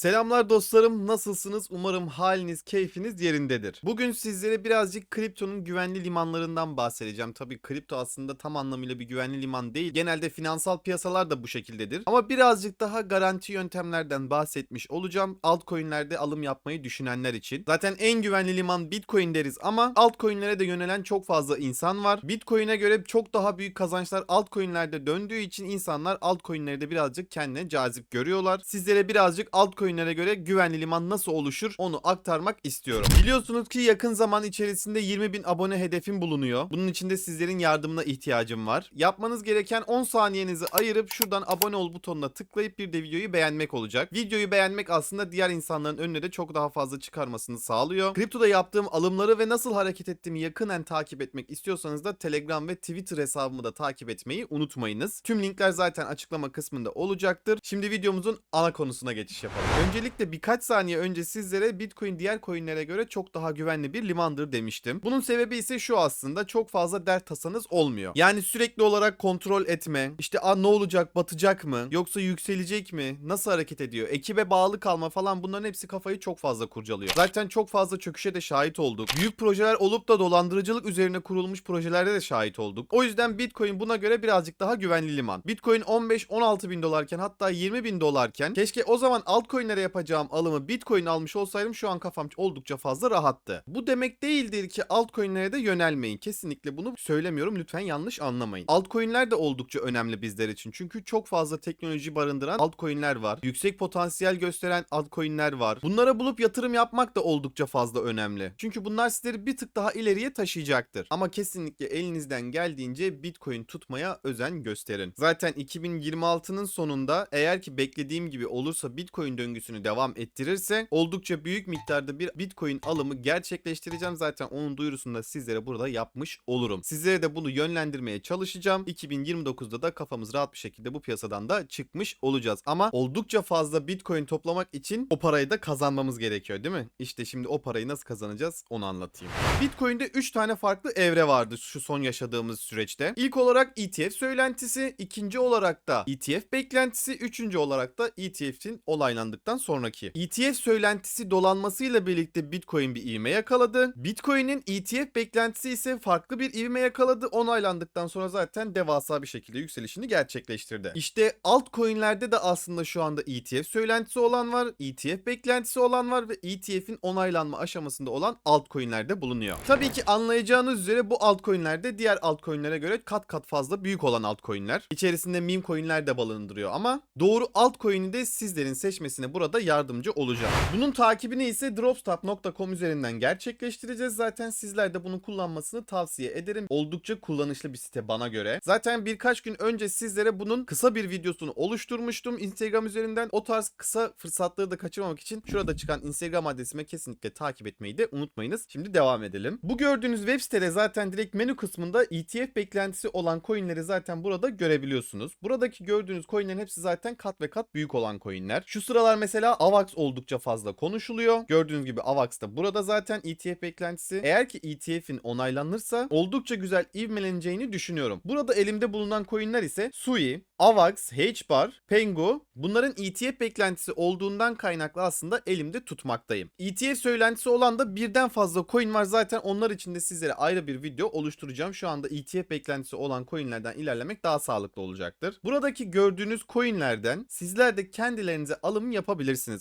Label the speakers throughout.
Speaker 1: Selamlar dostlarım, nasılsınız? Umarım haliniz, keyfiniz yerindedir. Bugün sizlere birazcık kriptonun güvenli limanlarından bahsedeceğim. Tabii kripto aslında tam anlamıyla bir güvenli liman değil. Genelde finansal piyasalar da bu şekildedir. Ama birazcık daha garanti yöntemlerden bahsetmiş olacağım. Altcoin'lerde alım yapmayı düşünenler için. Zaten en güvenli liman Bitcoin deriz ama altcoin'lere de yönelen çok fazla insan var. Bitcoin'e göre çok daha büyük kazançlar altcoin'lerde döndüğü için insanlar altcoin'leri de birazcık kendine cazip görüyorlar. Sizlere birazcık altcoin'lere göre güvenli liman nasıl oluşur onu aktarmak istiyorum. Biliyorsunuz ki yakın zaman içerisinde 20 bin abone hedefim bulunuyor. Bunun için de sizlerin yardımına ihtiyacım var. Yapmanız gereken 10 saniyenizi ayırıp şuradan abone ol butonuna tıklayıp bir de videoyu beğenmek olacak. Videoyu beğenmek aslında diğer insanların önüne de çok daha fazla çıkarmasını sağlıyor. Kriptoda yaptığım alımları ve nasıl hareket ettiğimi yakından takip etmek istiyorsanız da Telegram ve Twitter hesabımı da takip etmeyi unutmayınız. Tüm linkler zaten açıklama kısmında olacaktır. Şimdi videomuzun ana konusuna geçiş yapalım. Öncelikle birkaç saniye önce sizlere Bitcoin diğer coinlere göre çok daha güvenli bir limandır demiştim. Bunun sebebi ise şu aslında çok fazla dert tasanız olmuyor. Yani sürekli olarak kontrol etme, işte a ne olacak batacak mı yoksa yükselecek mi nasıl hareket ediyor ekibe bağlı kalma falan bunların hepsi kafayı çok fazla kurcalıyor. Zaten çok fazla çöküşe de şahit olduk. Büyük projeler olup da dolandırıcılık üzerine kurulmuş projelerde de şahit olduk. O yüzden Bitcoin buna göre birazcık daha güvenli liman. Bitcoin 15-16 bin dolarken hatta 20 bin dolarken keşke o zaman altcoin'lere yapacağım alımı Bitcoin almış olsaydım şu an kafam oldukça fazla rahattı. Bu demek değildir ki altcoin'lere de yönelmeyin. Kesinlikle bunu söylemiyorum. Lütfen yanlış anlamayın. Altcoin'ler de oldukça önemli bizler için. Çünkü çok fazla teknoloji barındıran altcoin'ler var. Yüksek potansiyel gösteren altcoin'ler var. Bunlara bulup yatırım yapmak da oldukça fazla önemli. Çünkü bunlar sizleri bir tık daha ileriye taşıyacaktır. Ama kesinlikle elinizden geldiğince Bitcoin tutmaya özen gösterin. Zaten 2026'nın sonunda eğer ki beklediğim gibi olursa Bitcoin döngüsünü devam ettirirse oldukça büyük miktarda bir Bitcoin alımı gerçekleştireceğim. Zaten onun duyurusunu da sizlere burada yapmış olurum. Sizlere de bunu yönlendirmeye çalışacağım. 2029'da da kafamız rahat bir şekilde bu piyasadan da çıkmış olacağız. Ama oldukça fazla Bitcoin toplamak için o parayı da kazanmamız gerekiyor değil mi? İşte şimdi o parayı nasıl kazanacağız onu anlatayım. Bitcoin'de 3 tane farklı evre vardı şu son yaşadığımız süreçte. İlk olarak ETF söylentisi, ikinci olarak da ETF beklentisi, üçüncü olarak da ETF'in olaylandıktan sonraki. ETF söylentisi dolanmasıyla birlikte Bitcoin bir ivme yakaladı. Bitcoin'in ETF beklentisi ise farklı bir ivme yakaladı. Onaylandıktan sonra zaten devasa bir şekilde yükselişini gerçekleştirdi. İşte altcoin'lerde de aslında şu anda ETF söylentisi olan var, ETF beklentisi olan var ve ETF'in onaylanma aşamasında olan altcoin'lerde bulunuyor. Tabii ki anlayacağınız üzere bu altcoin'lerde diğer altcoin'lere göre kat kat fazla büyük olan altcoin'ler. İçerisinde meme coin'ler de barındırıyor ama doğru altcoin'i de sizlerin seçmesine burada yardımcı olacağım. Bunun takibini ise dropstop.com üzerinden gerçekleştireceğiz. Zaten sizler de bunu kullanmasını tavsiye ederim. Oldukça kullanışlı bir site bana göre. Zaten birkaç gün önce sizlere bunun kısa bir videosunu oluşturmuştum Instagram üzerinden. O tarz kısa fırsatları da kaçırmamak için şurada çıkan Instagram adresime kesinlikle takip etmeyi de unutmayınız. Şimdi devam edelim. Bu gördüğünüz web sitede zaten direkt menü kısmında ETF beklentisi olan coinleri zaten burada görebiliyorsunuz. Buradaki gördüğünüz coinlerin hepsi zaten kat ve kat büyük olan coinler. Şu sıralar mesela AVAX oldukça fazla konuşuluyor. Gördüğünüz gibi AVAX da burada zaten ETF beklentisi. Eğer ki ETF'in onaylanırsa oldukça güzel ivmeleneceğini düşünüyorum. Burada elimde bulunan coinler ise SUI, AVAX, HBAR, Pengu bunların ETF beklentisi olduğundan kaynaklı aslında elimde tutmaktayım. ETF söylentisi olan da birden fazla coin var zaten onlar için de sizlere ayrı bir video oluşturacağım. Şu anda ETF beklentisi olan coinlerden ilerlemek daha sağlıklı olacaktır. Buradaki gördüğünüz coinlerden sizler de kendilerinize alım yapabilirsiniz.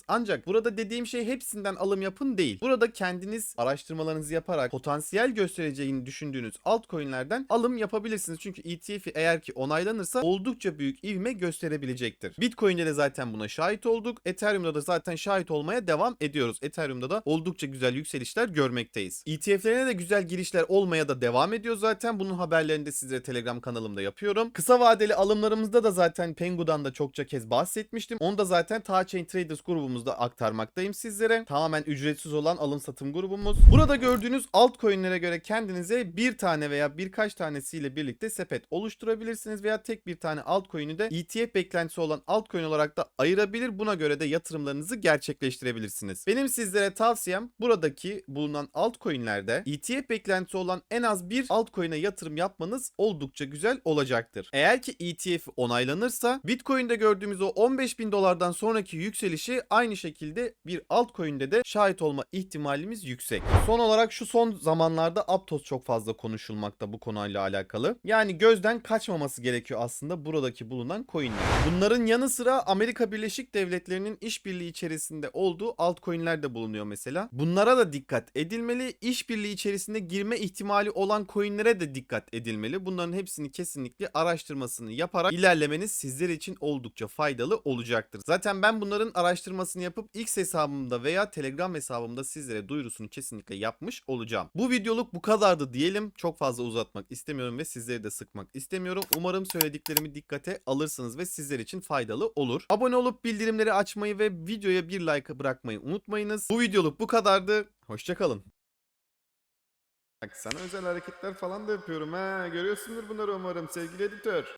Speaker 1: Ancak burada dediğim şey hepsinden alım yapın değil. Burada kendiniz araştırmalarınızı yaparak potansiyel göstereceğini düşündüğünüz altcoinlerden alım yapabilirsiniz. Çünkü ETF'i eğer ki onaylanırsa oldukça büyük ivme gösterebilecektir. Bitcoin'de de zaten buna şahit olduk. Ethereum'da da zaten şahit olmaya devam ediyoruz. Ethereum'da da oldukça güzel yükselişler görmekteyiz. ETF'lerine de güzel girişler olmaya da devam ediyor zaten. Bunun haberlerini de sizlere Telegram kanalımda yapıyorum. Kısa vadeli alımlarımızda da zaten Pengu'dan da çokça kez bahsetmiştim. Onu da zaten Tachain Traders grubumuzda aktarmaktayım sizlere. Tamamen ücretsiz olan alım satım grubumuz. Burada gördüğünüz altcoin'lere göre kendinize bir tane veya birkaç tanesiyle birlikte sepet oluşturabilirsiniz veya tek bir tane altcoin'i de ETF beklentisi olan altcoin olarak da ayırabilir. Buna göre de yatırımlarınızı gerçekleştirebilirsiniz. Benim sizlere tavsiyem buradaki bulunan altcoin'lerde ETF beklentisi olan en az bir altcoin'e yatırım yapmanız oldukça güzel olacaktır. Eğer ki ETF onaylanırsa Bitcoin'de gördüğümüz o 15 bin dolardan sonraki yükseliş yükselişi aynı şekilde bir altcoin'de de şahit olma ihtimalimiz yüksek. Son olarak şu son zamanlarda Aptos çok fazla konuşulmakta bu konuyla alakalı. Yani gözden kaçmaması gerekiyor aslında buradaki bulunan coin'ler. Bunların yanı sıra Amerika Birleşik Devletleri'nin işbirliği içerisinde olduğu altcoin'ler de bulunuyor mesela. Bunlara da dikkat edilmeli. İşbirliği içerisinde girme ihtimali olan coin'lere de dikkat edilmeli. Bunların hepsini kesinlikle araştırmasını yaparak ilerlemeniz sizler için oldukça faydalı olacaktır. Zaten ben bunların araştırmasını yapıp X hesabımda veya Telegram hesabımda sizlere duyurusunu kesinlikle yapmış olacağım. Bu videoluk bu kadardı diyelim. Çok fazla uzatmak istemiyorum ve sizleri de sıkmak istemiyorum. Umarım söylediklerimi dikkate alırsınız ve sizler için faydalı olur. Abone olup bildirimleri açmayı ve videoya bir like bırakmayı unutmayınız. Bu videoluk bu kadardı. Hoşçakalın. Bak sana özel hareketler falan da yapıyorum ha. Görüyorsundur bunları umarım sevgili editör.